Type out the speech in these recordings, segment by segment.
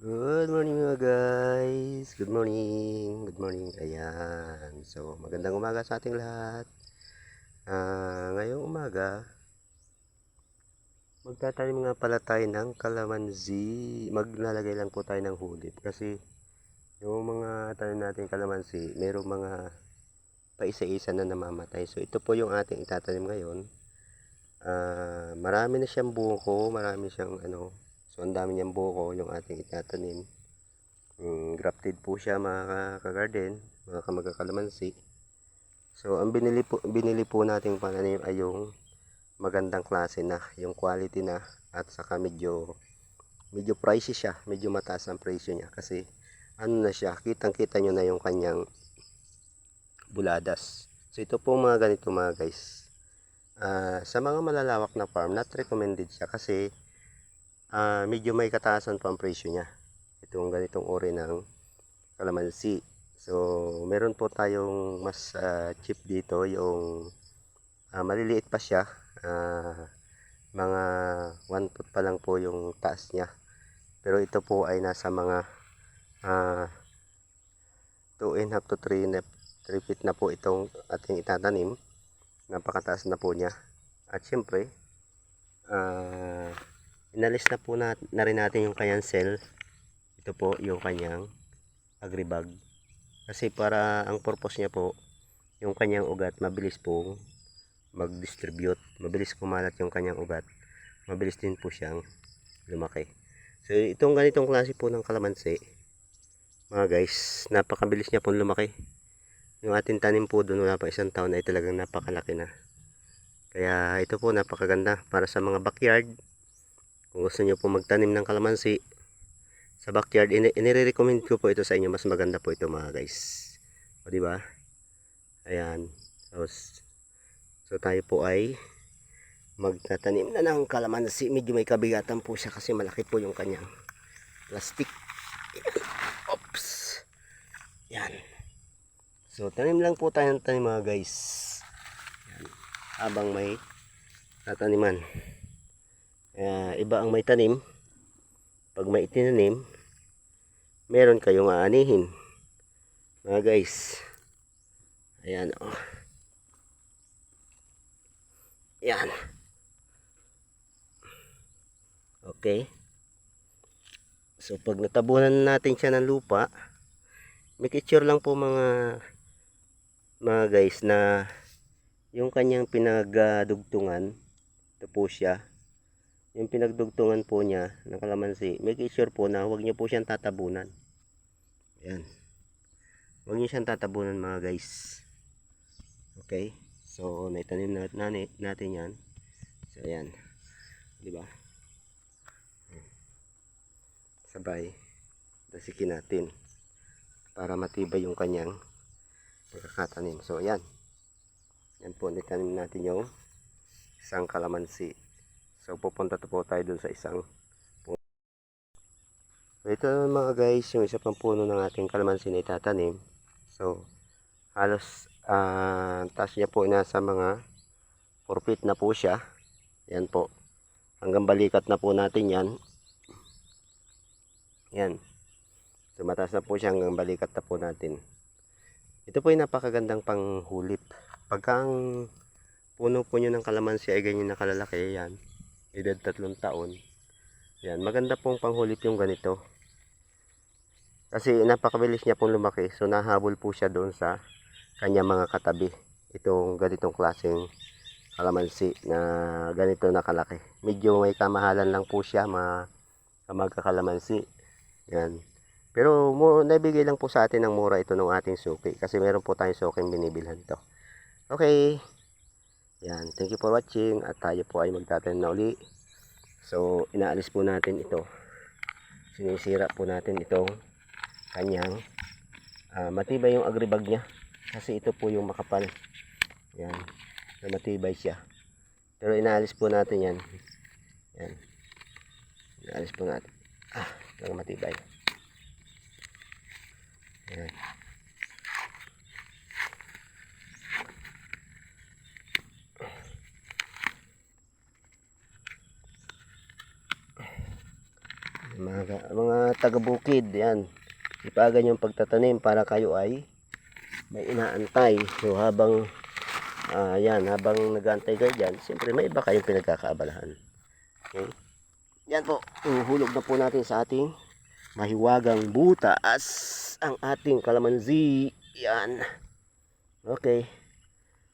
Good morning mga guys. Good morning. Good morning. Ayan. So, magandang umaga sa ating lahat. Ah, ngayong umaga, magtatanim nga pala tayo ng kalamansi. Maglalagay lang po tayo ng hulip kasi yung mga tanim natin kalamansi, merong mga paisa-isa na namamatay. So, ito po yung ating itatanim ngayon. Ah, marami na siyang buko, marami siyang ano, So, ang dami niyang buko yung ating itatanim. Mm, grafted po siya mga ka-garden, mga kamagkakalamansi. So, ang binili po, binili po nating pananim ay yung magandang klase na, yung quality na, at saka medyo, medyo pricey siya, medyo mataas ang presyo niya. Kasi, ano na siya, kitang-kita nyo na yung kanyang buladas. So, ito po mga ganito mga guys. Ah, sa mga malalawak na farm, not recommended siya kasi ah medyo may kataasan pa ang presyo niya. Itong ganitong uri ng kalamansi. So, meron po tayong mas ah, cheap dito, yung ah, maliliit pa siya. Ah, mga 1 foot pa lang po yung taas niya. Pero ito po ay nasa mga ah 2 and a half to 3 and a half- 3 feet na po itong ating itatanim. Napakataas na po niya. At syempre, ah inalis na po na, na rin natin yung kanyang cell. Ito po yung kanyang agribag. Kasi para ang purpose niya po, yung kanyang ugat, mabilis pong mag-distribute. Mabilis kumalat yung kanyang ugat. Mabilis din po siyang lumaki. So itong ganitong klase po ng kalamansi, mga guys, napakabilis niya pong lumaki. Yung ating tanim po doon wala pa isang taon ay talagang napakalaki na. Kaya ito po napakaganda para sa mga backyard kung gusto nyo po magtanim ng kalamansi sa backyard, ini inire-recommend ko po ito sa inyo. Mas maganda po ito mga guys. O di ba? Ayan. So tayo po ay magtatanim na ng kalamansi. Medyo may kabigatan po siya kasi malaki po yung kanyang plastic. Oops. Yan. So tanim lang po tayo ng tanim mga guys. Yan. Habang may tataniman. Kaya iba ang may tanim. Pag may itinanim, meron kayong aanihin. Mga guys. Ayan oh. Yan. Okay. So pag natabunan natin siya ng lupa, make sure lang po mga mga guys na yung kanyang pinagdugtungan, ito po siya, yung pinagdugtungan po niya ng kalamansi, make sure po na huwag niyo po siyang tatabunan. Ayan. Huwag niyo siyang tatabunan mga guys. Okay? So, naitanim na, na, natin yan. So, ayan. Di ba? Sabay. Dasikin natin. Para matibay yung kanyang pagkakatanim. So, ayan. Yan po, naitanim natin yung isang kalamansi. So pupunta to po tayo dun sa isang puno. Ito mga guys, yung isa pang puno ng ating kalamansi na itatanim. So halos ah taas niya po nasa mga 4 feet na po siya. Yan po. Hanggang balikat na po natin yan. Yan. So mataas na po siya hanggang balikat na po natin. Ito po yung napakagandang panghulip. Pagka ang puno po nyo ng kalamansi ay ganyan nakalalaki, yan edad tatlong taon. Yan, maganda pong panghulip yung ganito. Kasi napakabilis niya pong lumaki. So nahabol po siya doon sa kanya mga katabi. Itong ganitong klaseng kalamansi na ganito nakalaki. Medyo may kamahalan lang po siya mga magkakalamansi. Yan. Pero mo, nabigay lang po sa atin ng mura ito ng ating suki. Kasi meron po tayong suking binibilhan to. Okay. Yan, thank you for watching at tayo po ay magtatanim na uli. So, inaalis po natin ito. Sinisira po natin itong kanyang ah, matibay yung agribag niya. Kasi ito po yung makapal. Yan, na matibay siya. Pero inaalis po natin yan. Yan. Inaalis po natin. Ah, lang matibay. Yan. Mga, mga taga-bukid, yan. Ipagan yung pagtatanim para kayo ay may inaantay. So habang ah yan, habang nag-aantay kayo dyan, siyempre may iba kayong pinagkakaabalahan. Okay? Yan po, uhulog na po natin sa ating mahiwagang butas ang ating kalamansi. Yan. Okay.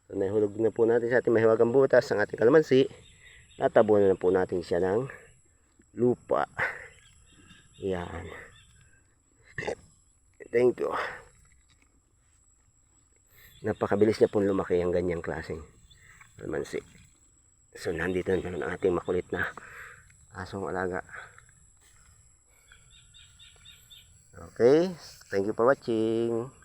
So, nahulog na po natin sa ating mahiwagang butas ang ating kalamansi. Tatabunan na po natin siya ng lupa. Yan. Thank you. Napakabilis niya pong lumaki ang ganyang klaseng kalamansi. So, nandito na naman ang ating makulit na asong alaga. Okay. Thank you for watching.